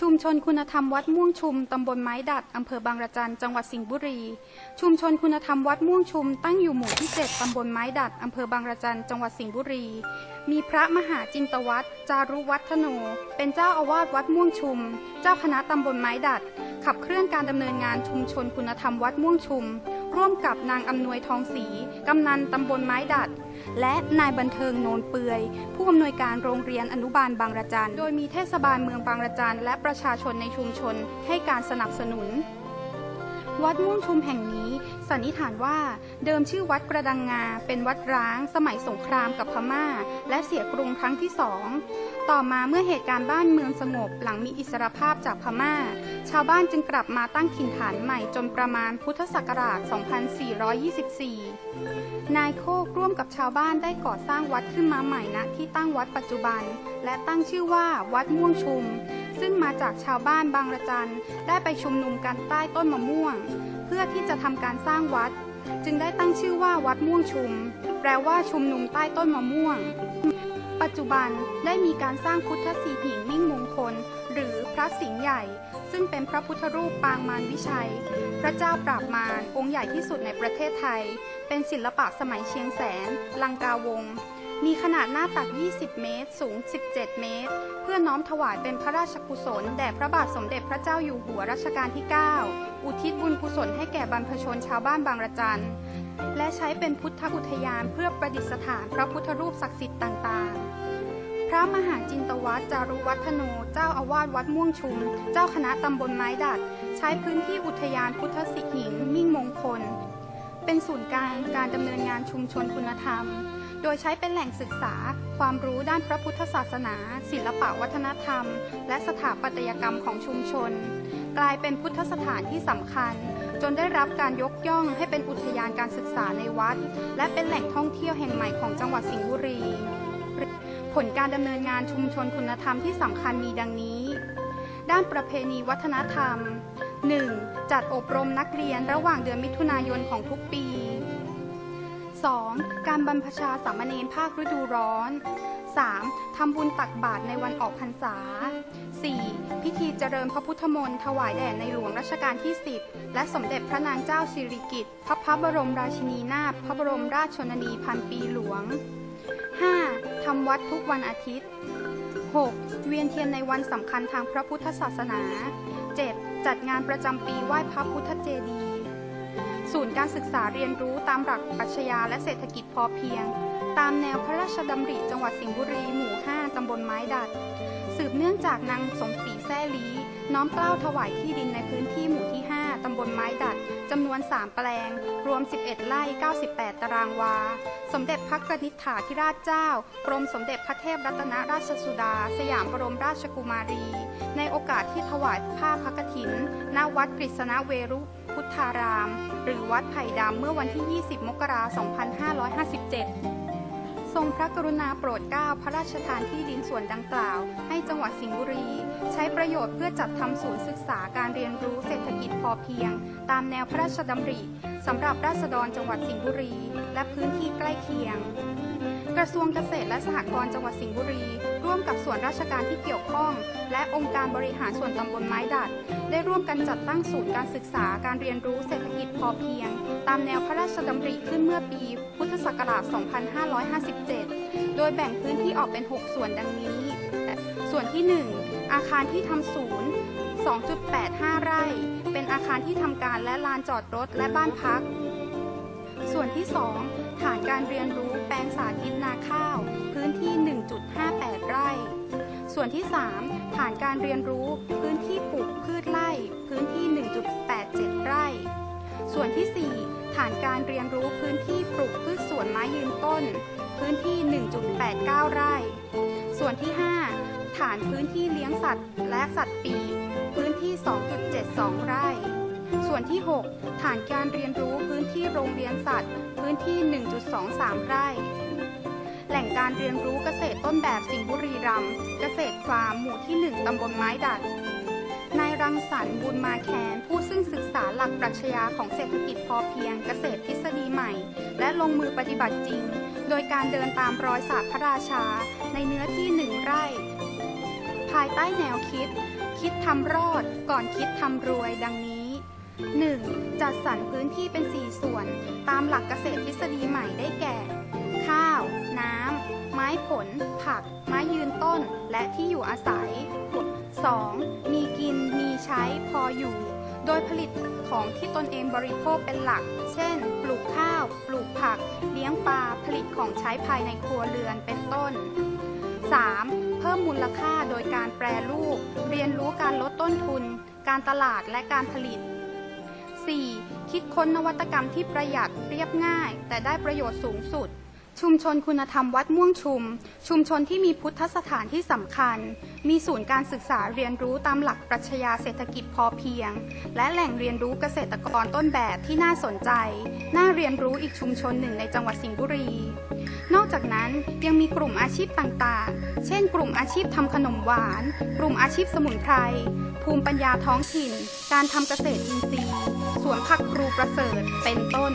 ชุมชนคุณธรรมวัดม่วงชุม ตำบลไม้ดัด อำเภอบางระจัน จังหวัดสิงห์บุรี ชุมชนคุณธรรมวัดม่วงชุม ตั้งอยู่หมู่ที่ 7 ตำบลไม้ดัด อำเภอบางระจัน จังหวัดสิงห์บุรี มีพระมหาจินตวัตรจารุวัฒโน เป็นเจ้าอาวาสวัดม่วงชุม เจ้าคณะตำบลไม้ดัด ขับเคลื่อนการดำเนินงานชุมชนคุณธรรมวัดม่วงชุม ร่วมกับนางอำนวยทองศรีกำนันตำบลไม้ดัด และนายบันเทิงโนนเปือย ผู้อำนวยการโรงเรียนอนุบาลบางระจัน โดยมีเทศบาลเมืองบางระจันและประชาชนในชุมชนให้การสนับสนุน วัดม่วงชุมแห่งนี้ สันนิษฐานว่าเดิมชื่อวัดกระดังงา เป็นวัดร้าง สมัยสงครามกับพม่า และเสียกรุงครั้งที่สองต่อมาเมื่อเหตุการณ์บ้านเมืองสงบหลังมีอิสรภาพจากพม่า ชาวบ้านจึงกลับมาตั้งถิ่นฐานใหม่จนประมาณพุทธศักราช 2424 นายโคกร่วมกับชาวบ้านได้ก่อสร้างวัดขึ้นมาใหม่ณที่ตั้งวัดปัจจุบัน และตั้งชื่อว่าวัดม่วงชุม ซึ่งมาจากชาวบ้านบางระจันได้ไปชุมนุมกันใต้ต้นมะม่วง เพื่อที่จะทำการสร้างวัด จึงได้ตั้งชื่อว่าวัดม่วงชุม แปลว่าชุมนุมใต้ต้นมะม่วง ปัจจุบันได้มีการสร้างพุทธสีหิงมิ่งมงคล หรือพระสิงห์ใหญ่ ซึ่งเป็นพระพุทธรูปปางมารวิชัย พระเจ้าปราบมารองค์ใหญ่ที่สุดในประเทศไทย เป็นศิลปะสมัยเชียงแสน ลังกาวงศ์ มีขนาดหน้าตัก 20 เมตร สูง 17 เมตร เพื่อน้อมถวายเป็นพระราชกุศล แด่พระบาทสมเด็จพระเจ้าอยู่หัวรัชกาลที่ 9 อุทิศบุญกุศลให้แก่บรรพชนชาวบ้านบางระจัน และใช้เป็นพุทธอุทยานเพื่อประดิษฐานพระพุทธรูปศักดิ์สิทธิ์ต่างๆพระมหาจินตวัตรจารุวัฒโน เจ้าอาวาสวัดม่วงชุม เจ้าคณะตำบลไม้ดัด ใช้พื้นที่อุทยานพุทธสิ เป็นศูนย์กลางการดำเนินงานชุมชนคุณธรรม โดยใช้เป็นแหล่งศึกษา ความรู้ด้านพระพุทธศาสนา ศิลปะวัฒนธรรม และสถาปัตยกรรมของชุมชน กลายเป็นพุทธสถานที่สำคัญ จนได้รับการยกย่องให้เป็นอุทยานการศึกษาในวัด และเป็นแหล่งท่องเที่ยวแห่งใหม่ของจังหวัดสิงห์บุรี ผลการดำเนินงานชุมชนคุณธรรมที่สำคัญมีดังนี้ ด้านประเพณีวัฒนธรรม 1. จัดอบรมนักเรียนระหว่างเดือนมิถุนายนของทุกปี 2. การบรรพชาสามเณรภาคฤดูร้อน 3. ทำบุญตักบาตรในวันออกพรรษา 4. พิธีเจริญพระพุทธมนต์ถวายแด่ในหลวงรัชกาลที่ 10 และสมเด็จพระนางเจ้าสิริกิติ์พระพระบรมราชินีนาถพระบรมราชชนนีพันปีหลวง 5. ทำวัดทุกวันอาทิตย์ 6. เวียนเทียนในวันสำคัญทางพระพุทธศาสนา 7. จัดงานประจำปีไหว้พระพุทธเจดีย์ศูนย์การศึกษาเรียนรู้ตามหลักปรัชญาและเศรษฐกิจพอเพียง ตามแนวพระราชดำริจังหวัดสิงห์บุรี หมู่ 5 ตำบลไม้ดัด สืบเนื่องจากนางสมศรีแซ่ลีน้อมเกล้าถวายที่ดินในพื้นที่ ตำบลไม้ดัดจำนวน 3 แปลง รวม 11 ไร่ 98 ตารางวา สมเด็จพระกนิษฐาธิราชเจ้า กรมสมเด็จพระเทพรัตนราชสุดา สยามบรมราชกุมารี ในโอกาสที่ถวายผ้าพระกฐินณวัดกฤษณเวรุพุทธาราม หรือวัดไผ่ดำเมื่อวันที่ 20 มกราคม 2557 ทรงพระกรุณาโปรดเกล้าพระราชทานที่ดินส่วนดังกล่าว ให้จังหวัดสิงห์บุรี ใช้ประโยชน์เพื่อจัดทำศูนย์ศึกษาการเรียนรู้เศรษฐกิจพอเพียง ตามแนวพระราชดำริสำหรับราษฎรจังหวัดสิงห์บุรี และพื้นที่ใกล้เคียง ระทรวงเกษตรและสหกรณ์จังหวัดสิงห์บุรี ร่วมกับส่วนราชการที่เกี่ยวข้อง และองค์การบริหารส่วนตำบลไม้ดัด ได้ร่วมกันจัดตั้งศูนย์การศึกษาการเรียนรู้เศรษฐกิจพอเพียง ตามแนวพระราชดำริขึ้นเมื่อปี พุทธศักราช 2557 โดยแบ่งพื้นที่ออกเป็น 6 ส่วนดังนี้ ส่วนที่ 1 อาคารที่ทำศูนย์ 2.85 ไร่ เป็นอาคารที่ทำการและลานจอดรถและบ้านพัก ส่วนที่ 2 ฐานการเรียนรู้แปลงสาธิตนาข้าว พื้นที่ 1.58 ไร่ ส่วนที่ 3 ฐานการเรียนรู้พื้นที่ปลูกพืชไร่ พื้นที่ 1.87 ไร่ ส่วนที่ 4 ฐานการเรียนรู้พื้นที่ปลูกพืชสวนไม้ยืนต้น พื้นที่ 1.89 ไร่ ส่วนที่ 5 ฐานพื้นที่เลี้ยงสัตว์ และสัตว์ปีกพื้นที่ 2.72 ไร่ ส่วนที่ 6 ฐานการเรียนรู้พื้นที่โรงเรียนสัตว์ พื้นที่ 1.23 ไร่ แหล่งการเรียนรู้เกษตรต้นแบบสิงห์บุรีรัมย์เกษตรฟาร์มหมู่ที่ 1 ตำบลไม้ดัดนายรังสรรค์บุญมาแคนผู้ซึ่งศึกษาหลักปรัชญาของเศรษฐกิจพอเพียงเกษตรทฤษฎีใหม่ และลงมือปฏิบัติจริง โดยการเดินตามรอยศาสตร์พระราชาในเนื้อที่หนึ่งไร่ ภายใต้แนวคิด คิดคิดทำรอดก่อนคิดทำรวยดังนี้ 1. จัดสรรพื้นที่เป็น 4 ส่วน ตามหลักเกษตรทฤษฎีใหม่ได้แก่ ข้าว น้ำ ไม้ผล ผัก ไม้ยืนต้น และที่อยู่อาศัย 2. มีกิน มีใช้ พออยู่ โดยผลิตของที่ตนเองบริโภคเป็นหลัก เช่น ปลูกข้าว ปลูกผัก เลี้ยงปลา ผลิตของใช้ภายในครัวเรือน เป็นต้น 3. เพิ่มมูลค่าโดยการแปรรูป เรียนรู้การลดต้นทุน การตลาดและการผลิต 4. คิดค้นนวัตกรรมที่ประหยัดเรียบง่าย แต่ได้ประโยชน์สูงสุด ชุมชนคุณธรรมวัดม่วงชุม ชุมชนที่มีพุทธสถานที่สำคัญ มีศูนย์การศึกษาเรียนรู้ตามหลักปรัชญาเศรษฐกิจพอเพียง และแหล่งเรียนรู้เกษตรกรต้นแบบที่น่าสนใจ น่าเรียนรู้อีกชุมชนหนึ่งในจังหวัดสิงห์บุรีนอกจากนั้นยังมีกลุ่มอาชีพต่างๆ เช่น กลุ่มอาชีพทำขนมหวาน กลุ่มอาชีพสมุนไพร ภูมิปัญญาท้องถิ่น การทำเกษตรอินทรีย์ สวนผักครูประเสริฐเป็นต้น